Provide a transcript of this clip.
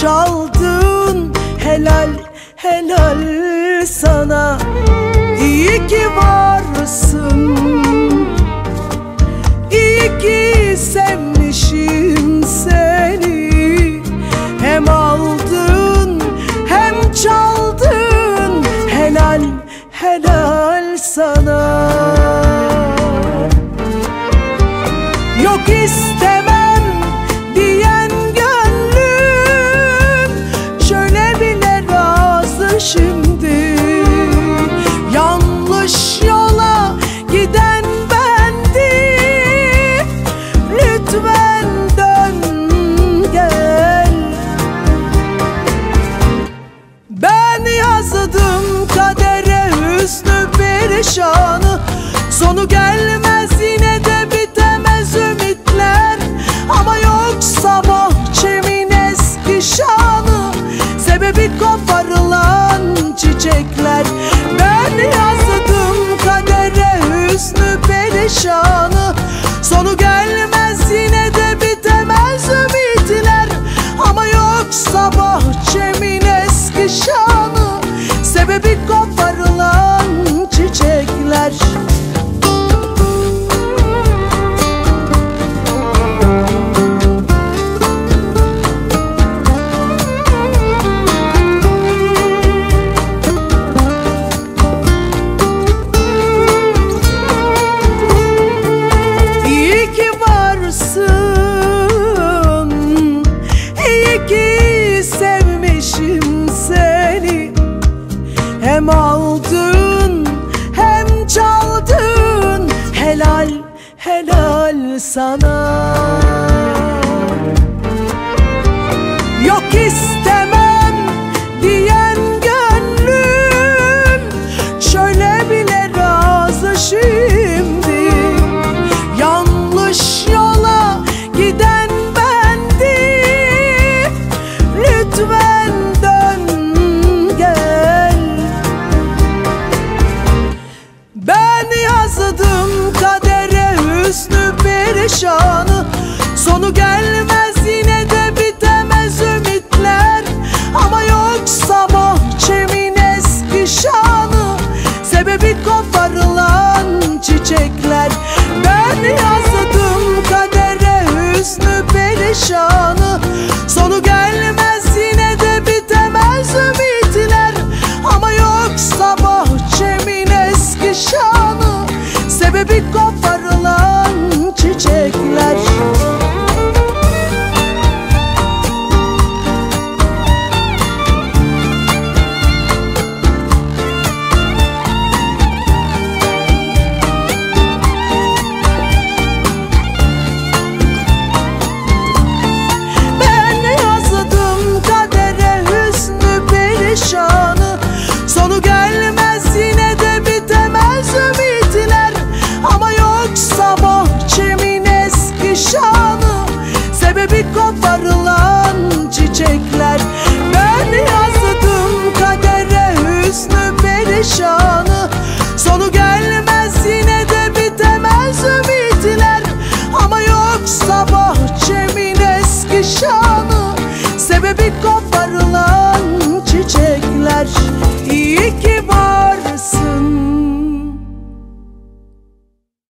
çaldın. Helal helal sana. İyi ki varsın. İyi ki sevmişim seni. Hem aldın hem çaldın. Helal helal sana. Yok istemem 是你 perişanı Sonu aldın hem çaldın. Helal helal sana. Yok istemem perişanı Sonu gelmez yine de bitemez ümitler. Ama yoksa bahçemin eski şanı. Sebebi koparılan çiçekler. Ben yazdım kadere hüsnü perişanı. Sonu gelmez yine de bitemez ümitler. Ama yoksa bahçemin eski şanı. Sebebi koparılan gelmez yine de bitemez ümitler. Ama yoksa bahçemin eski şanı. Sebebi koparılan